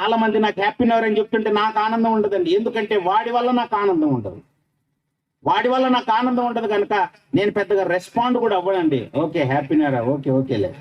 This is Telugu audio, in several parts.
చాలా మంది నాకు హ్యాపీ నవర్ అని చెప్తుంటే నాకు ఆనందం ఉండదండి. ఎందుకంటే వాడి వల్ల నాకు ఆనందం ఉండదు. వాడి వల్ల నాకు ఆనందం ఉండదు కనుక నేను పెద్దగా రెస్పాండ్ కూడా అవ్వడండి ఓకే హ్యాపీ న్యూ ఓకే ఓకేలే.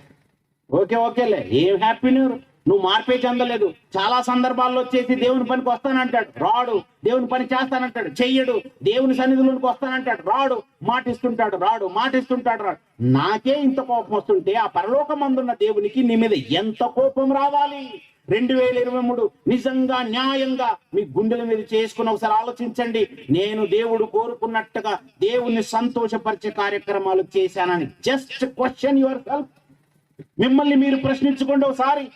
ఓకే ఓకేలే. ఏం హ్యాపీ న్యూర్ నువ్వు మార్పే చెందలేదు. చాలా సందర్భాల్లో వచ్చేసి దేవుని పనికి వస్తానంటాడు. రాడు. దేవుని పని చేస్తానంటాడు. చెయ్యడు. దేవుని సన్నిధిలోనికి వస్తానంటాడు. రాడు. మాటిస్తుంటాడు. రాడు. మాటిస్తుంటాడు. రాడు. నాకే ఇంత కోపం వస్తుంటే ఆ పరలోకమందున్న దేవునికి నీ మీద ఎంత కోపం రావాలి? రెండు వేల ఇరవై మూడు నిజంగా న్యాయంగా మీ గుండెల మీద చేసుకుని ఒకసారి ఆలోచించండి. నేను దేవుడు కోరుకున్నట్టుగా దేవుణ్ణి సంతోషపరిచే కార్యక్రమాలు చేశానని. జస్ట్ క్వశ్చన్ యువర్ సెల్ఫ్ మిమ్మల్ని మీరు ప్రశ్నించుకోండి ఒకసారి.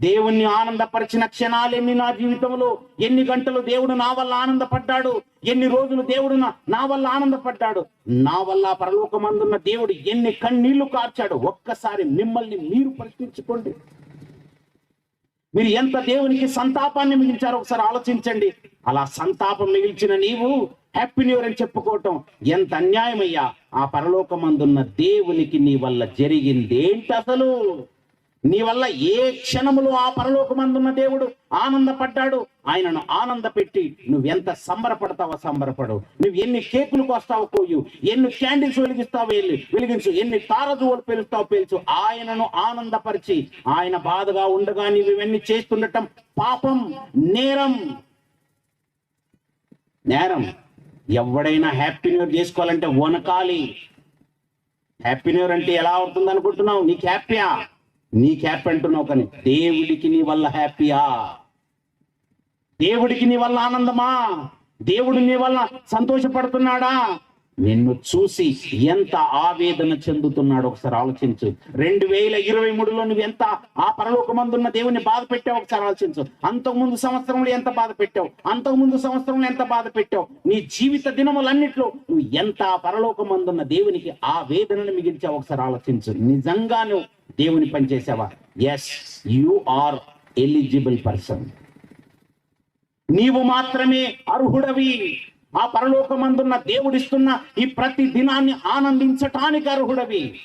దేవుణ్ణి ఆనందపరిచిన క్షణాలు ఎన్ని నా జీవితంలో? ఎన్ని గంటలు దేవుడు నా వల్ల ఆనందపడ్డాడు? ఎన్ని రోజులు దేవుడు నా- వల్ల ఆనందపడ్డాడు? నా వల్ల పరలోకమందున్న దేవుడు ఎన్ని కన్నీళ్ళు కార్చాడు? ఒక్కసారి మిమ్మల్ని మీరు ప్రశ్నించుకోండి. మీరు ఎంత దేవునికి సంతాపాన్ని మిగిల్చారో ఒకసారి ఆలోచించండి. అలా సంతాపం మిగిల్చిన నీవు హ్యాపీ న్యూ ఇయర్ అని చెప్పుకోవటం ఎంత అన్యాయమయ్యా? ఆ పరలోకమందున్న దేవునికి నీ వల్ల జరిగింది ఏంటి అసలు? నీ వల్ల ఏ క్షణములో ఆ పరలోకమందున్న దేవుడు ఆనందపడ్డాడు? ఆయనను ఆనందపెట్టి నువ్వెంత సంబరపడతావో సంబరపడు. నువ్వు ఎన్ని కేకులు కోస్తావో కోయు. ఎన్ని క్యాండిల్స్ వెలిగిస్తావో వెళ్ళి వెలిగించు. ఎన్ని తారజువులు పేలుస్తావో పేల్చు. ఆయనను ఆనందపరిచి ఆయన బాధగా ఉండగా నీవు ఇవన్నీ చేస్తుండటం పాపం నేరం. నేరం. ఎవడైనా హ్యాపీ న్యూ ఇయర్ చేసుకోవాలంటే వనకాలి. హ్యాపీ న్యూ ఇయర్ అంటే ఎలా అవుతుంది అనుకుంటున్నావు నీకు హ్యాపీయా? నీకు హ్యాపీ అంటున్నావు కానీ దేవుడికి నీ వల్ల హ్యాపీయా? దేవుడికి నీ వల్ల ఆనందమా? దేవుడు నీ వల్ల సంతోషపడుతున్నాడా? నిన్ను చూసి ఎంత ఆవేదన చెందుతున్నాడు ఒకసారి ఆలోచించు. రెండు వేల ఇరవై మూడులో నువ్వు ఎంత ఆ పరలోకమందున్న దేవుని బాధ పెట్టావు ఒకసారి ఆలోచించు. అంతకుముందు సంవత్సరంలో ఎంత బాధ పెట్టావు? అంతకుముందు సంవత్సరంలో ఎంత బాధ పెట్టావు? నీ జీవిత దినములన్నిట్లో నువ్వు ఎంత ఆ పరలోకమందున్న దేవునికి ఆ వేదనను మిగిల్చావు ఒకసారి ఆలోచించు. నిజంగా నువ్వు దేవుని పని చేసావా? Yes you are eligible person నీవు మాత్రమే అర్హుడవి. ఆ పరలోకమందున్న దేవుడిస్తున్న ఈ ప్రతి దినాన్ని ఆనందించటానికి అర్హుడవి.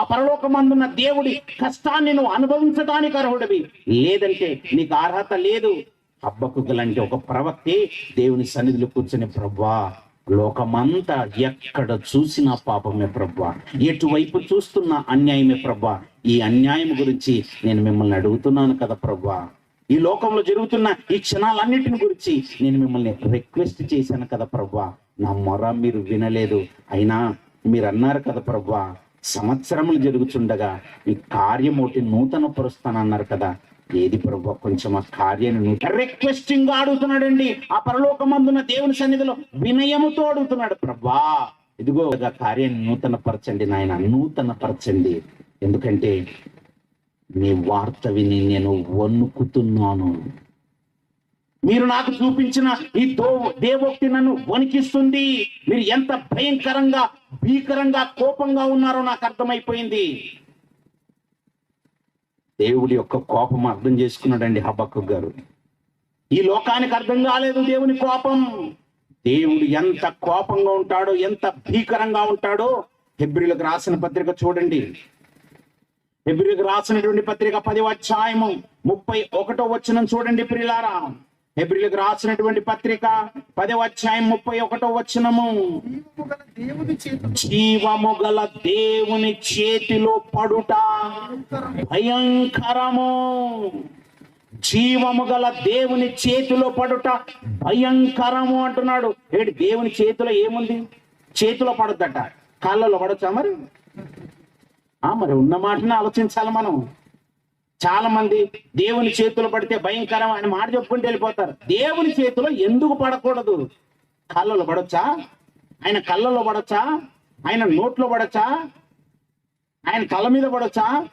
ఆ పరలోకమందున్న దేవుడి కష్టాన్ని నువ్వు అనుభవించడానికి అర్హుడవి. లేదంటే నీకు అర్హత లేదు. హబ్బకు ఒక ప్రవక్తే దేవుని సన్నిధిలో కూర్చొని ప్రవ్వా లోకమంతా ఎక్కడ చూసినా పాపమే ప్రవ్వా ఎటువైపు చూస్తున్నా అన్యాయమే ప్రభా. ఈ అన్యాయం గురించి నేను మిమ్మల్ని అడుగుతున్నాను కదా ప్రవ్వా ఈ లోకంలో జరుగుతున్న ఈ క్షణాలన్నిటిని గురించి నేను మిమ్మల్ని రిక్వెస్ట్ చేశాను కదా ప్రవ్వా. నా మొర మీరు వినలేదు. అయినా మీరు అన్నారు కదా ప్రవ్వా సంవత్సరములు జరుగుతుండగా ఈ కార్యం ఒకటి నూతన పరుస్తానన్నారు కదా. ఏది ప్రభు కొంచెం ఆ కార్యాన్ని రిక్వెస్టింగ్గా అడుగుతున్నాడండి. ఆ పరలోకమందున్న దేవుని సన్నిధిలో వినయముతో అడుగుతున్నాడు ప్రభా ఇదిగో కార్యాన్ని నూతన పరచండి నాయన నూతన పరచండి ఎందుకంటే మీ వార్త విని నేను వణుకుతున్నాను. మీరు నాకు చూపించిన ఈ దో దేవోక్తి నన్ను వణికిస్తుంది. మీరు ఎంత భయంకరంగా భీకరంగా కోపంగా ఉన్నారో నాకు అర్థమైపోయింది. దేవుడి యొక్క కోపం అర్థం చేసుకున్నాడండి హబక్కు గారు. ఈ లోకానికి అర్థం కాలేదు దేవుని కోపం. దేవుడు ఎంత కోపంగా ఉంటాడో ఎంత భీకరంగా ఉంటాడో హెబ్రిలకు రాసిన పత్రిక చూడండి. హెబ్రిలకు రాసినటువంటి పత్రిక పది అధ్యాయము ముప్పై ఒకటో వచనం చూడండి ప్రియులారా. హెబ్రిలకు రాసినటువంటి పత్రిక పదవ అధ్యాయం ముప్పై ఒకటో వచనము. జీవము గల దేవుని చేతిలో పడుట భయంకరము. జీవము గల దేవుని చేతిలో పడుట భయంకరము అంటున్నాడు. ఏడు దేవుని చేతిలో ఏముంది? చేతిలో పడద్దట. కాళ్ళలో పడొచ్చా మరి? మరి ఉన్న మాటనే ఆలోచించాలి మనం. చాలా మంది దేవుని చేతిలో పడితే భయంకరం అని మాట చెప్పుకుంటూ వెళ్ళిపోతారు. దేవుని చేతిలో ఎందుకు పడకూడదు? కళ్ళలో పడొచ్చా? ఆయన కళ్ళలో పడొచ్చా? ఆయన నోట్లో పడొచ్చా? ఆయన కళ్ళ మీద పడొచ్చా?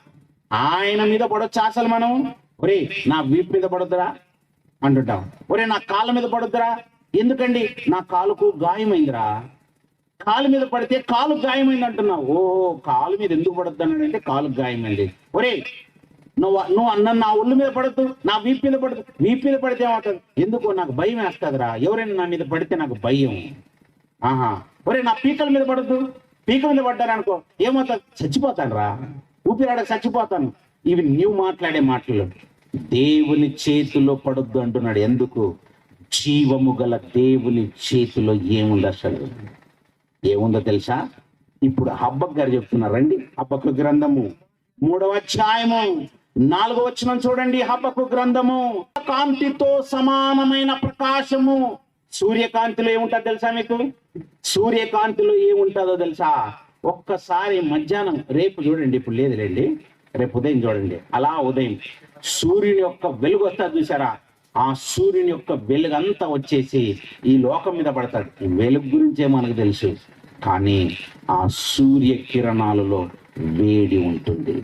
ఆయన మీద పడొచ్చా అసలు మనం? ఒరే నా వీపు మీద పడొద్దురా? అంటుంటాం. ఒరే నా కాళ్ళ మీద పడొద్దురా? ఎందుకండి? నా కాలుకు గాయమైందిరా? కాలు మీద పడితే కాలు గాయమైంది అంటున్నావు. ఓ కాలు మీద ఎందుకు పడుతున్నాడు అంటే కాలు గాయమైంది. ఒరే నువ్వు నువ్వు అన్న నా ఒళ్ళు మీద పడద్దు నా వీపు మీద పడదు వీపు మీద పడితే ఏమవుతుంది ఎందుకో నాకు భయం వేస్తుందిరా. ఎవరైనా నా మీద పడితే నాకు భయం. ఆహా. ఒరే నా పీకల మీద పడద్దు. పీక మీద పడ్డారనుకో ఏమవుతుంది చచ్చిపోతాను రా ఊపిరాడక చచ్చిపోతాను. ఇవి నీవు మాట్లాడే మాటలు. దేవుని చేతిలో పడొద్దు అంటున్నాడు. ఎందుకు? జీవము గల దేవుని చేతిలో ఏముంది అసలు? ఏముందో తెలుసా? ఇప్పుడు హబ్బక్ గారు చెప్తున్నారు. రండి హబ్బకు గ్రంథము మూడవ అధ్యాయము నాలుగవ వచనం చూడండి. హబ్బకు గ్రంథము కాంతితో సమానమైన ప్రకాశము. సూర్యకాంతిలో ఏముంటుందో తెలుసా మీకు? సూర్యకాంతిలో ఏముంటుందో తెలుసా? ఒక్కసారి మధ్యాహ్నం రేపు చూడండి ఇప్పుడు లేదు రండి రేపు ఉదయం చూడండి. అలా ఉదయం సూర్యుని యొక్క వెలుగు వస్తుంది చూసారా? ఆ సూర్యుని యొక్క వెలుగు అంతా వచ్చేసి ఈ లోకం మీద పడతాడు. ఈ వెలుగు గురించే మనకు తెలుసు. కానీ ఆ సూర్య కిరణాలలో వేడి ఉంటుంది.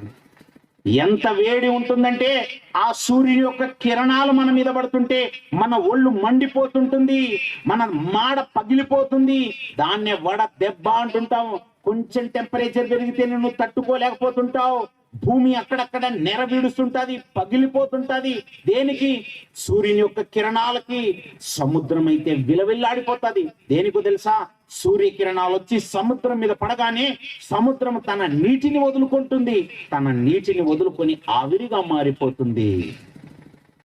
ఎంత వేడి ఉంటుందంటే ఆ సూర్యుని యొక్క కిరణాలు మన మీద పడుతుంటే మన ఒళ్ళు మండిపోతుంటుంది. మన మాడ పగిలిపోతుంది. దాన్నే వడ దెబ్బ అంటుంటాం. కొంచెం టెంపరేచర్ పెరిగితే నువ్వు తట్టుకోలేకపోతుంటావు. భూమి అక్కడక్కడ నెరబీడుస్తుంటది పగిలిపోతుంటది. దేనికి? సూర్యుని యొక్క కిరణాలకి సముద్రం అయితే విలవిల్లాడిపోతుంది. దేనికో తెలుసా? సూర్య కిరణాలు వచ్చి సముద్రం మీద పడగానే సముద్రం తన నీటిని వదులుకుంటుంది. తన నీటిని వదులుకొని ఆవిరిగా మారిపోతుంది.